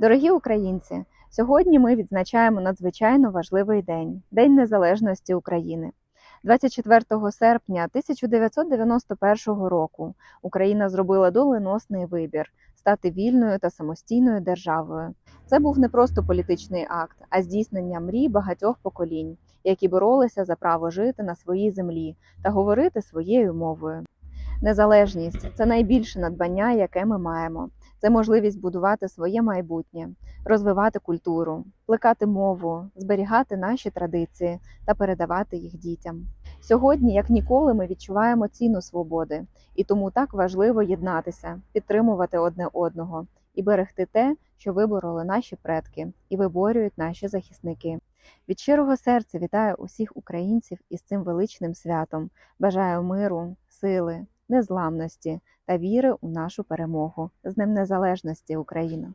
Дорогі українці, сьогодні ми відзначаємо надзвичайно важливий день День Незалежності України. 24 серпня 1991 року Україна зробила доленосний вибір стати вільною та самостійною державою. Це був не просто політичний акт, а здійснення мрій багатьох поколінь, які боролися за право жити на своїй землі та говорити своєю мовою. Незалежність це найбільше надбання, яке ми маємо. Це можливість будувати своє майбутнє, розвивати культуру, плекати мову, зберігати наші традиції та передавати їх дітям. Сьогодні, як ніколи, ми відчуваємо ціну свободи, і тому так важливо єднатися, підтримувати одне одного і берегти те, що вибороли наші предки і виборюють наші захисники. Від щирого серця вітаю усіх українців із цим величним святом. Бажаю миру, сили, незламності та віри у нашу перемогу з ним Незалежності Україна.